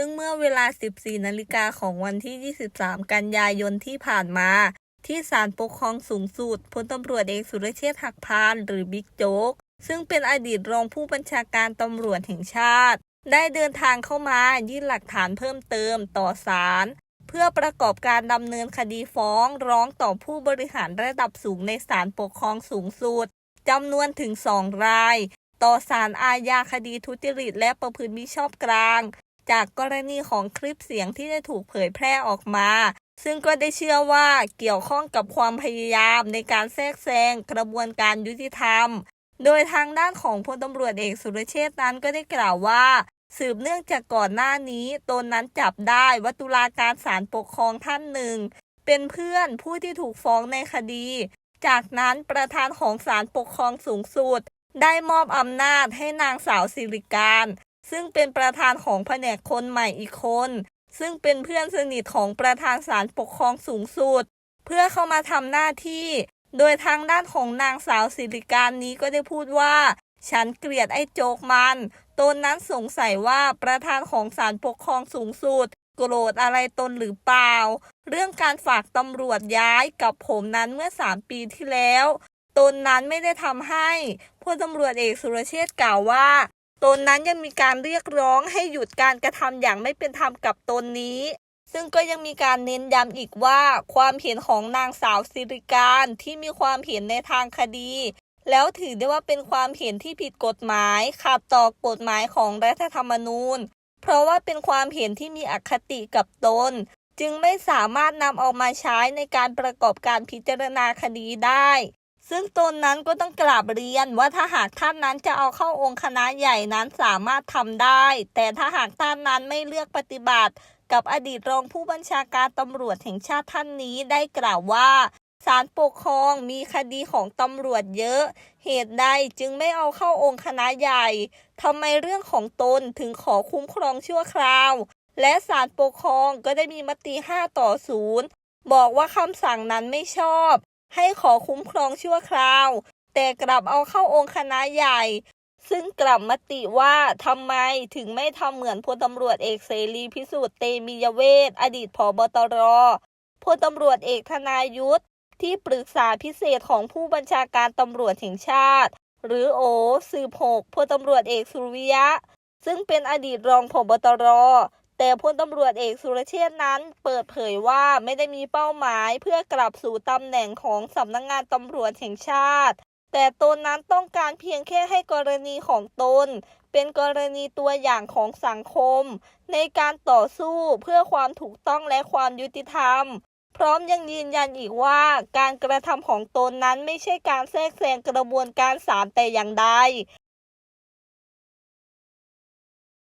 ซึ่งเมื่อเวลา 14 นาฬิกาของวันที่ 23 กันยายนที่ผ่านมา ที่ศาลปกครองสูงสุดพลตำรวจเอกสุรเชษฐ์หักพานหรือบิ๊กโจ๊ก ซึ่งเป็นอดีตรองผู้บัญชาการตำรวจแห่งชาติ ได้เดินทางเข้ามายื่นหลักฐานเพิ่มเติมต่อศาลเพื่อประกอบการดำเนินคดีฟ้องร้องต่อผู้บริหารระดับสูงในศาลปกครองสูงสุดจำนวนถึงสองราย ต่อศาลอาญาคดีทุจริตและประพฤติมิชอบกลาง จากกรณีของคลิปเสียงที่ได้ถูกเผยแพร่ออกมา ซึ่งก็ได้เชื่อว่าเกี่ยวข้องกับความพยายามในการแทรกแซงกระบวนการยุติธรรม โดยทางด้านของพลตำรวจเอกสุรเชษนั้นก็ได้กล่าวว่า สืบเนื่องจากก่อนหน้านี้ตนนั้นจับได้ว่าตุลาการศาลปกครองท่านหนึ่ง เป็นเพื่อนผู้ที่ถูกฟ้องในคดี จากนั้นประธานของศาลปกครองสูงสุดได้มอบอำนาจให้นางสาวสิริการ ซึ่งเป็นประธานของแผนกคนใหม่อีกคน ซึ่งเป็นเพื่อนสนิทของประธานศาลปกครองสูงสุด เพื่อเข้ามาทำหน้าที่ โดยทางด้านของนางสาวสิริการนี้ก็ได้พูดว่า ฉันเกลียดไอ้โจกมันตนนั้นสงสัยว่าประธานของศาลปกครองสูงสุดโกรธอะไรตนหรือเปล่า เรื่องการฝากตำรวจย้ายกับผมนั้นเมื่อ 3 ปีที่แล้ว ตนนั้นไม่ได้ทำให้พลตำรวจเอกสุรเชษฐ์กล่าวว่า ตนนั้นยังมีการเรียกร้องให้หยุดการกระทำอย่างไม่เป็นธรรมกับตนนี้ ซึ่งก็ยังมีการเน้นย้ำอีกว่า ความเห็นของนางสาวสิริการที่มีความเห็นในทางคดี แล้วถือได้ว่าเป็นความเห็นที่ผิดกฎหมายขัดต่อกฎหมายของรัฐธรรมนูญ เพราะว่าเป็นความเห็นที่มีอคติกับตน จึงไม่สามารถนำเอามาใช้ในการประกอบการพิจารณาคดีได้ ซึ่งตนนั้นก็ต้องกราบเรียนว่าถ้าหากท่านนั้นจะเอาเข้าองค์คณะใหญ่นั้นสามารถทำได้ แต่ถ้าหากท่านนั้นไม่เลือกปฏิบัติ กับอดีตรองผู้บัญชาการตำรวจแห่งชาติท่านนี้ได้กล่าวว่าศาลปกครองมีคดีของตำรวจเยอะ เหตุใดจึงไม่เอาเข้าองค์คณะใหญ่ ทำไมเรื่องของตนถึงขอคุ้มครองชั่วคราว และศาลปกครองก็ได้มีมติ 5 ต่อ 0 บอกว่าคำสั่งนั้นไม่ชอบ ให้ขอคุ้มครองชั่วคราว แต่กลับเอาเข้าองค์คณะใหญ่ ซึ่งกลับมติว่าทำไมถึงไม่ทำเหมือนพลตำรวจเอกเสรีพิสุทธิ์เตมียเวทอดีตผบตรพลตำรวจเอกธนายุทธที่ปรึกษาพิเศษของผู้บัญชาการตำรวจแห่งชาติ หรือโอสืบหกพลตำรวจเอกสุริยะ ซึ่งเป็นอดีตรองผบตร แต่พลตำรวจเอกสุรเชษนั้นเปิดเผยว่าไม่ได้มีเป้าหมายเพื่อกลับสู่ตำแหน่งของสำนักงงานตำรวจแห่งชาติ แต่ตนนั้นต้องการเพียงแค่ให้กรณีของตน เป็นกรณีตัวอย่างของสังคม ในการต่อสู้เพื่อความถูกต้องและความยุติธรรม พร้อมยังยืนยันอีกว่าการกระทำของตนนั้นไม่ใช่การแทรกแซงกระบวนการศาลแต่อย่างใด